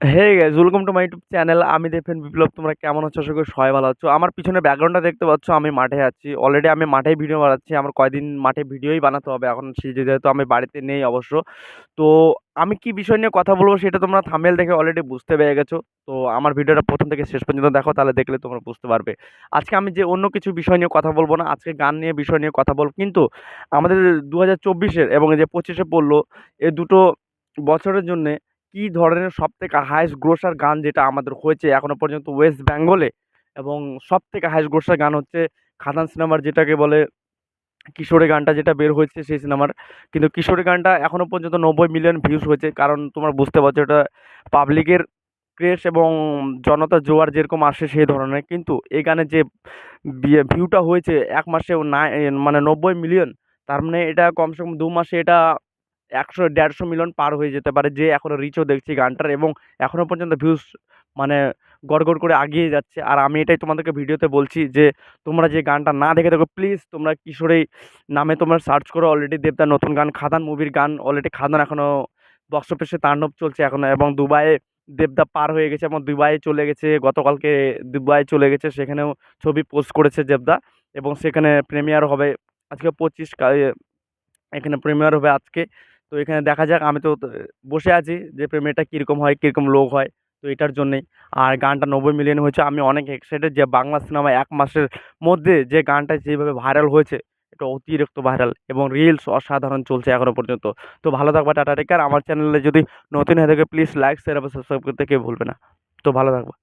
Hey guys welcome to my YouTube channel আমি দেখেন বিপ্লব। তোমরা কেমন আছো? আশা করি সবাই ভালো আছো। আমার পিছনে ব্যাকগ্রাউন্ডটা দেখতে পাচ্ছ, আমি মাঠে আছি। অলরেডি আমি মাঠেই ভিডিও বানাচ্ছি। আমার কয়দিন মাঠে ভিডিওই বানাতে হবে। এখন যেহেতু আমি বাড়িতে নেই অবশ্য। তো আমি কি বিষয় নিয়ে কথা বলব সেটা তোমরা থামেল দেখে অলরেডি বুঝতে পেরে গেছো। তো আমার ভিডিওটা প্রথম থেকে শেষ পর্যন্ত দেখো, তাহলে দেখলে তোমরা বুঝতে পারবে। আজকে আমি যে অন্য কিছু বিষয় নিয়ে কথা বলব না, আজকে গান নিয়ে বিষয় নিয়ে কথা বলব। কিন্তু আমাদের দু হাজার চব্বিশের এবং যে পঁচিশে পড়ল, এ দুটো বছরের জন্যে কী ধরনের সবথেকে হাইয়েস্ট গ্রোসার গান যেটা আমাদের হয়েছে এখনও পর্যন্ত ওয়েস্ট বেঙ্গলে এবং সবথেকে হাইয়েস্ট গ্রোসার গান হচ্ছে খাদান সিনেমার যেটাকে বলে কিশোরী গানটা যেটা বের হয়েছে সেই সিনেমার। কিন্তু কিশোরী গানটা এখনও পর্যন্ত নব্বই মিলিয়ন ভিউজ হয়েছে। কারণ তোমার বুঝতে পারছ এটা পাবলিকের ক্রেজ এবং জনতা জোয়ার যেরকম আসে সেই ধরনের। কিন্তু এই গানের যে ভিউটা হয়েছে এক মাসে না মানে নব্বই মিলিয়ন তার মানে এটা কমসে কম দু মাসে এটা একশো, দেড়শো মিলিয়ন পার হয়ে যেতে পারে যে এখনও রিচও দেখছি গানটার এবং এখনও পর্যন্ত ভিউজ মানে গড় গড় করে আগিয়ে যাচ্ছে। আর আমি এটাই তোমাদেরকে ভিডিওতে বলছি যে তোমরা যে গানটা না দেখে থাকো প্লিজ তোমরা কিশোরেই নামে তোমরা সার্চ করো অলরেডি দেবদার নতুন গান, খাদান মুভির গান অলরেডি খাদান এখনও বক্স অফিসে তাণ্ডব চলছে এখনও এবং দুবাইয়ে দেবদা পার হয়ে গেছে এবং দুবাই চলে গেছে, গতকালকে দুবাই চলে গেছে, সেখানেও ছবি পোস্ট করেছে দেবদা এবং সেখানে প্রিমিয়ার হবে আজকে পঁচিশ এখানে প্রিমিয়ার হবে আজকে। তো এখানে দেখা যাক, আমি তো বসে আছি যে প্রিমিয়ারটা কীরকম হয়, কীরকম লোক হয়, তো এটার জন্যেই। আর গানটা নব্বই মিলিয়ন হয়েছে, আমি অনেক এক্সাইটেড যে বাংলা সিনেমা এক মাসের মধ্যে যে গানটা যেভাবে ভাইরাল হয়েছে, এটা অতিরিক্ত ভাইরাল এবং রিলস অসাধারণ চলছে এখনও পর্যন্ত। তো ভালো থাকবা, টাটা টেকার আমার চ্যানেলে যদি নতুন হয়ে থাকে প্লিজ লাইক শেয়ার সাবস্ক্রাইব করতে কেউ ভুলবে না। তো ভালো থাকবা।